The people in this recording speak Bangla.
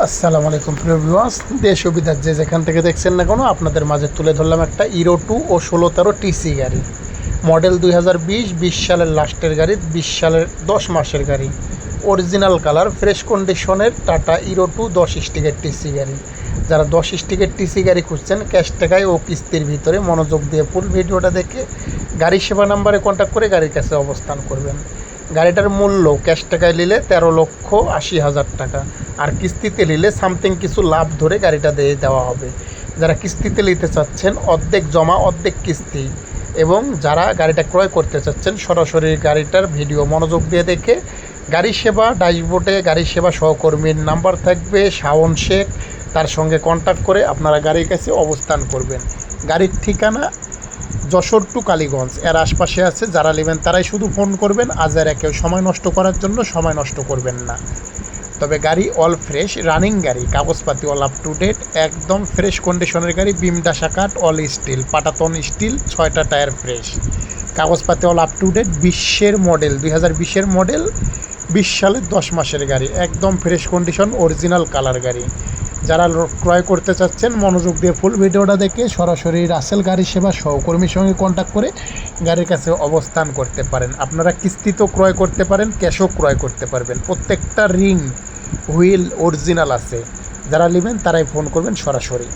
আসসালামু আলাইকুম, প্রিয় ভিউয়ার্স দেশ বিদেশ যে যেখান থেকে দেখছেন না কোনো, আপনাদের মাঝে তুলে ধরলাম একটা ইরো টু ও ষোলো তেরো টিসি গাড়ি। মডেল দুই হাজার বিশ বিশ সালের লাস্টের গাড়ি, বিশ সালের দশ মাসের গাড়ি। অরিজিনাল কালার ফ্রেশ কন্ডিশনের টাটা ইরো টু দশ স্টিকের টিসি গাড়ি। যারা দশ স্টিকের টিসি গাড়ি খুঁজছেন ক্যাশ টাকায় ও কিস্তির ভিতরে মনোযোগ দিয়ে ফুল ভিডিওটা দেখে গাড়ি সেবা নাম্বারে কন্ট্যাক্ট করে গাড়ির কাছে অবস্থান করবেন। গাড়িটার মূল্য ক্যাশ টাকায় নিলে তেরো লক্ষ আশি হাজার টাকা। আর কিস্তিতে নিলে সামথিং কিছু লাভ ধরে গাড়িটা দিয়ে দেওয়া হবে। যারা কিস্তিতে নিতে চাচ্ছেন, অর্ধেক জমা, অর্ধেক কিস্তি। এবং যারা গাড়িটা ক্রয় করতে চাচ্ছেন, সরাসরি গাড়িটার ভিডিও মনোযোগ দিয়ে দেখে গাড়ি সেবা ড্যাশবোর্ডে গাড়ি সেবা সহকর্মীর নাম্বার থাকবে, শাওন শেখ। তার সঙ্গে কন্ট্যাক্ট করে আপনারা গাড়ির কাছে অবস্থান করবেন। গাড়ির ঠিকানা যশোর টু কালীগঞ্জ। এর আশপাশে আছে, যারা নেবেন তারাই শুধু ফোন করবেন, আজ আর কেউ সময় নষ্ট করার জন্য সময় নষ্ট করবেন না। তবে গাড়ি অল ফ্রেশ রানিং গাড়ি, কাগজপাতি অল আপ টু ডেট একদম ফ্রেশ কন্ডিশনের গাড়ি বিম ডাসা কাঠ অল স্টিল পাটাতন স্টিল ছয়টা টায়ার ফ্রেশ কাগজপাতি অল আপ টু ডেট বিশ্বের মডেল দুই হাজার বিশের মডেল বিশ সালের দশ মাসের গাড়ি, একদম ফ্রেশ কন্ডিশন অরিজিনাল কালার গাড়ি। যারা ক্রয় করতে চাচ্ছেন, মনোযোগ দিয়ে ফুল ভিডিওটা দেখে সরাসরি রাসেল গাড়ি সেবা সহকর্মীর সঙ্গে কন্ট্যাক্ট করে গাড়ির কাছে অবস্থান করতে পারেন। আপনারা কিস্তিতেও ক্রয় করতে পারেন ক্যাশও ক্রয় করতে পারবেন। প্রত্যেকটা রিং হুইল অরিজিনাল আছে। যারা নেবেন, তারাই ফোন করবেন সরাসরি।